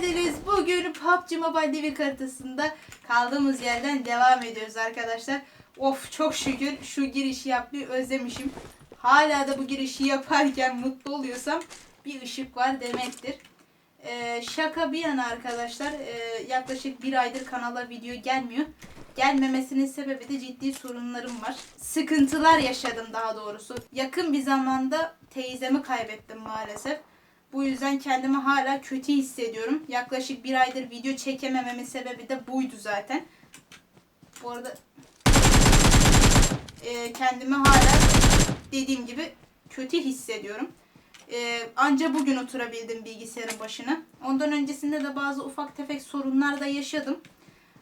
geldiniz. Bugün PUBG Mobile Devir haritasında kaldığımız yerden devam ediyoruz arkadaşlar. Of çok şükür şu girişi yapmayı özlemişim. Hala da bu girişi yaparken mutlu oluyorsam bir ışık var demektir. Ee, şaka bir yana arkadaşlar ee, yaklaşık bir aydır kanala video gelmiyor. Gelmemesinin sebebi de ciddi sorunlarım var. Sıkıntılar yaşadım daha doğrusu. Yakın bir zamanda teyzemi kaybettim maalesef. Bu yüzden kendimi hala kötü hissediyorum. Yaklaşık bir aydır video çekemememin sebebi de buydu zaten. Bu arada e, kendimi hala dediğim gibi kötü hissediyorum. E, anca bugün oturabildim bilgisayarın başına. Ondan öncesinde de bazı ufak tefek sorunlar da yaşadım.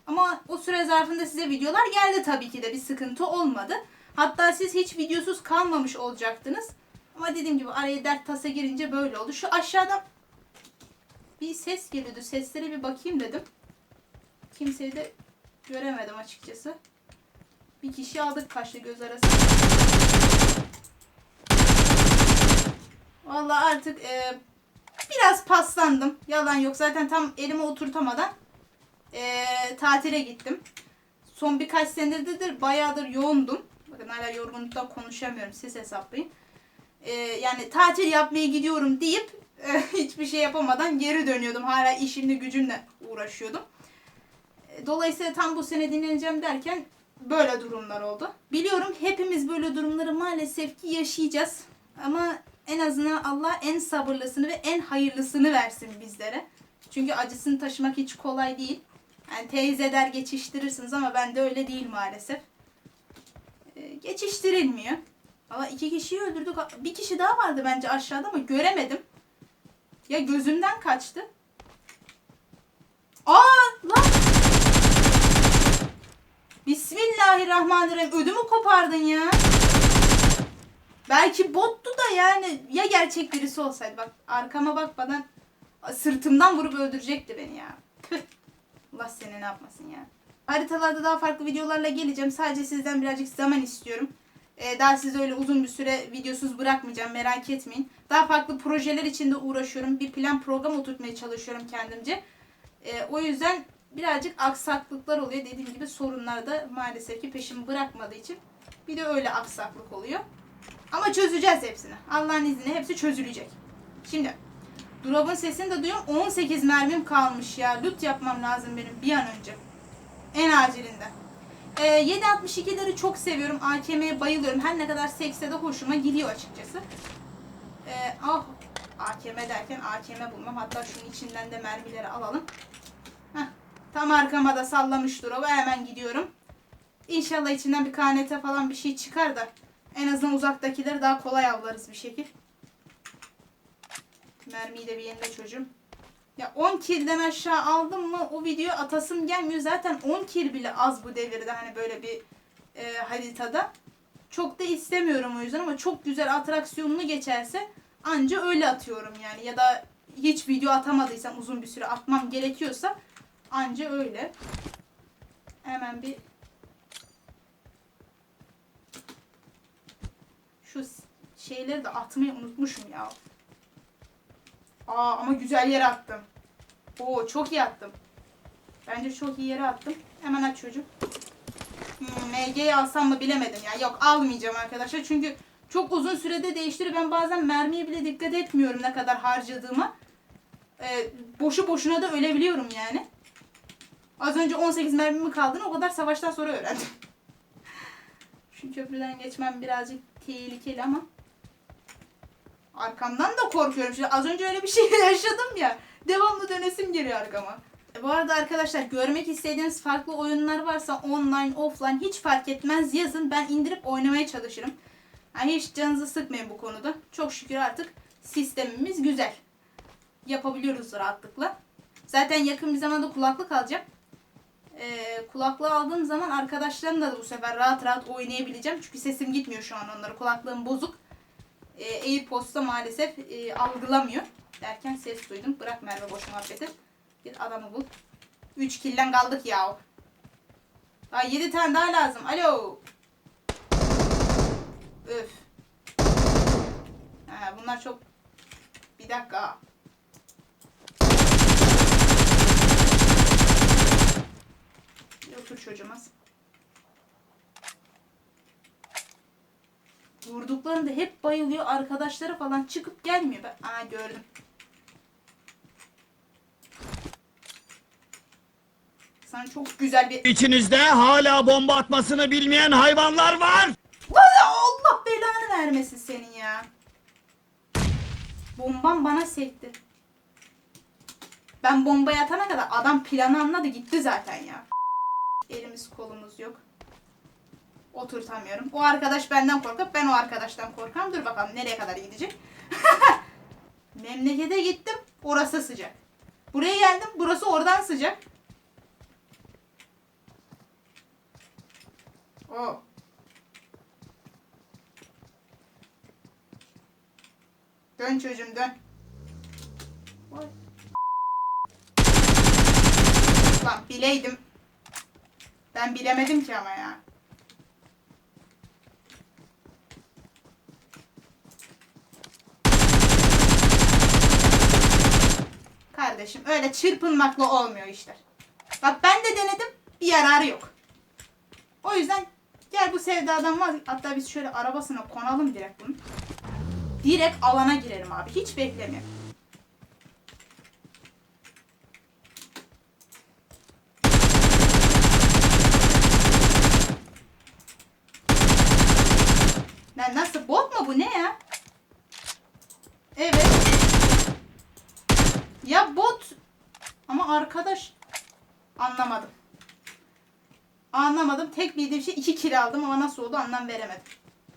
Ama o süre zarfında size videolar geldi tabii ki de bir sıkıntı olmadı. Hatta siz hiç videosuz kalmamış olacaktınız. Ama dediğim gibi araya dert tasa girince böyle oldu. Şu aşağıda bir ses geliyordu. Seslere bir bakayım dedim. Kimseyi de göremedim açıkçası. Bir kişi aldık kaşlı göz arası. Vallahi artık e, biraz paslandım. Yalan yok. Zaten tam elime oturtamadan e, tatile gittim. Son birkaç senedir bayağıdır yoğundum. Bakın hala yorgunluktan konuşamıyorum. Siz hesaplayın. E, yani tatil yapmaya gidiyorum deyip e, hiçbir şey yapamadan geri dönüyordum. Hala işimle gücümle uğraşıyordum. E, Dolayısıyla tam bu sene dinleneceğim derken böyle durumlar oldu. Biliyorum hepimiz böyle durumları maalesef ki yaşayacağız. Ama en azından Allah en sabırlısını ve en hayırlısını versin bizlere. Çünkü acısını taşımak hiç kolay değil. Yani teyze der geçiştirirsiniz ama ben de öyle değil maalesef. Ee, geçiştirilmiyor. Ama iki kişiyi öldürdük. Bir kişi daha vardı bence aşağıda ama göremedim. Ya gözümden kaçtı. Aa lan! Bismillahirrahmanirrahim. Ödümü kopardın ya. Belki bottu da yani ya gerçek birisi olsaydı bak arkama bakmadan sırtımdan vurup öldürecekti beni ya. Allah seni ne yapmasın ya. Haritalarda daha farklı videolarla geleceğim. Sadece sizden birazcık zaman istiyorum. Ee, daha sizi öyle uzun bir süre videosuz bırakmayacağım merak etmeyin. Daha farklı projeler içinde uğraşıyorum. Bir plan program oturtmaya çalışıyorum kendimce. Ee, o yüzden birazcık aksaklıklar oluyor. Dediğim gibi sorunlar da maalesef ki peşimi bırakmadığı için bir de öyle aksaklık oluyor. Ama çözeceğiz hepsini. Allah'ın izniyle hepsi çözülecek. Şimdi Drop'un sesini de duyuyorum. 18 mermim kalmış ya. Loot yapmam lazım benim bir an önce. En acilinde. Ee, 7.62'leri çok seviyorum. AKM'ye bayılıyorum. Her ne kadar sekse de hoşuma gidiyor açıkçası. Ee, ah AKM derken AKM bulmam. Hatta şunun içinden de mermileri alalım. Heh, tam arkama da sallamış drop'u. Hemen gidiyorum. İnşallah içinden bir KNT falan bir şey çıkar da en azından uzaktakileri daha kolay avlarız bir şekil. Mermiyi de bir yenile çocuğum. Ya 10 kill'den aşağı aldım mı o video atasım gelmiyor. Zaten 10 kill bile az bu devirde hani böyle bir e, haritada. Çok da istemiyorum o yüzden ama çok güzel atraksiyonunu geçerse anca öyle atıyorum yani. Ya da hiç video atamadıysam uzun bir süre atmam gerekiyorsa anca öyle. Hemen bir şu şeyleri de atmayı unutmuşum ya. Aa ama güzel yere attım. Oo çok iyi attım. Bence çok iyi yere attım. Hemen aç çocuk. Hmm, MG'yi alsam mı bilemedim ya. Yok almayacağım arkadaşlar. Çünkü çok uzun sürede değiştiriyor. Ben bazen mermiye bile dikkat etmiyorum ne kadar harcadığıma. Ee, boşu boşuna da ölebiliyorum yani. Az önce 18 mermimi kaldığını o kadar savaştan sonra öğrendim. Şu köprüden geçmem birazcık tehlikeli ama arkamdan da korkuyorum. Şimdi az önce öyle bir şey yaşadım ya. Devamlı dönesim geliyor arkama. E, bu arada arkadaşlar görmek istediğiniz farklı oyunlar varsa online, offline hiç fark etmez yazın. Ben indirip oynamaya çalışırım. Yani hiç canınızı sıkmayın bu konuda. Çok şükür artık sistemimiz güzel. Yapabiliyoruz rahatlıkla. Zaten yakın bir zamanda kulaklık alacağım. Ee, kulaklığı aldığım zaman arkadaşlarımla da bu sefer rahat rahat oynayabileceğim. Çünkü sesim gitmiyor şu an onlara. Kulaklığım bozuk e, e-posta maalesef e, algılamıyor. Derken ses duydum. Bırak Merve boş muhabbeti. Git adamı bul. 3 kilden kaldık ya. Daha 7 tane daha lazım. Alo. Öf. Ha, bunlar çok... Bir dakika. Otur çocuğumuz. Vurduklarında hep bayılıyor. Arkadaşları falan çıkıp gelmiyor. Ben, aa gördüm. Sana çok güzel bir... İçinizde hala bomba atmasını bilmeyen hayvanlar var. Valla Allah belanı vermesin senin ya. Bombam bana sekti. Ben bombayı atana kadar adam planı anladı gitti zaten ya. Elimiz kolumuz yok. Oturtamıyorum. O arkadaş benden korkup ben o arkadaştan korkam. Dur bakalım nereye kadar gidecek. Memlekete gittim. Orası sıcak. Buraya geldim. Burası oradan sıcak. O. Dön çocuğum dön. Lan bileydim. Ben bilemedim ki ama ya. Kardeşim öyle çırpınmakla olmuyor işler. Bak ben de denedim bir yararı yok. O yüzden gel bu sevdadan vaz. Hatta biz şöyle arabasına konalım direkt bunu. Direkt alana girelim abi. Hiç beklemiyorum. Ben nasıl bot mu bu ne ya? Evet. Ya bot ama arkadaş anlamadım. Anlamadım. Tek bildiğim şey iki kilo aldım ama nasıl oldu anlam veremedim.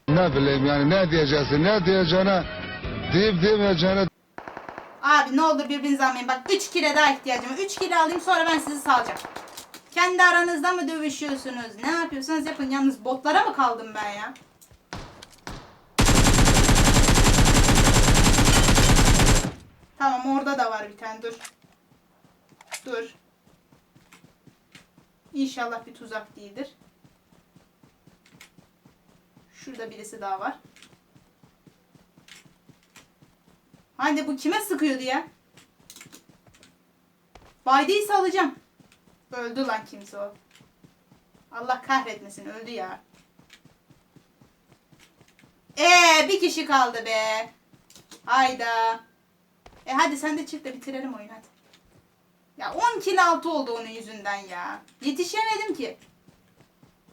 Ne bileyim yani ne diyeceksin ne diyeceğine deyip demeyeceğine Abi ne olur birbirinizi almayın. Bak 3 kilo daha ihtiyacım var. 3 kilo alayım sonra ben sizi salacağım. Kendi aranızda mı dövüşüyorsunuz? Ne yapıyorsanız yapın. Yalnız botlara mı kaldım ben ya? Tamam orada da var bir tane dur. Dur. İnşallah bir tuzak değildir. Şurada birisi daha var. Hadi bu kime sıkıyordu ya? Baydıysa alacağım. Öldü lan kimse o. Allah kahretmesin öldü ya. Ee bir kişi kaldı be. Hayda. E hadi sen de çık da bitirelim oyunu hadi. Ya 10 kill altı oldu onun yüzünden ya. Yetişemedim ki.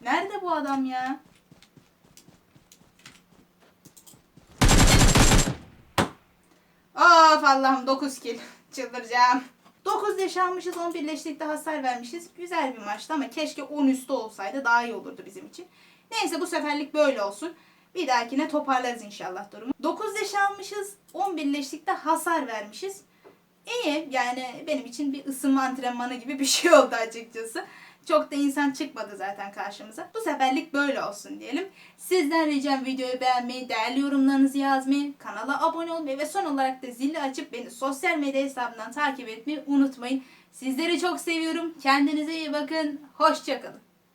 Nerede bu adam ya? Of Allah'ım 9 kill. Çıldıracağım. 9 leş almışız 11 leşlikte hasar vermişiz. Güzel bir maçtı ama keşke 10 üstü olsaydı daha iyi olurdu bizim için. Neyse bu seferlik böyle olsun. Bir dahakine toparlarız inşallah durumu. 9 leş almışız 11 leşlikte hasar vermişiz. İyi yani benim için bir ısınma antrenmanı gibi bir şey oldu açıkçası. Çok da insan çıkmadı zaten karşımıza. Bu seferlik böyle olsun diyelim. Sizden ricam videoyu beğenmeyi, değerli yorumlarınızı yazmayı, kanala abone olmayı ve son olarak da zili açıp beni sosyal medya hesabından takip etmeyi unutmayın. Sizleri çok seviyorum. Kendinize iyi bakın. Hoşçakalın.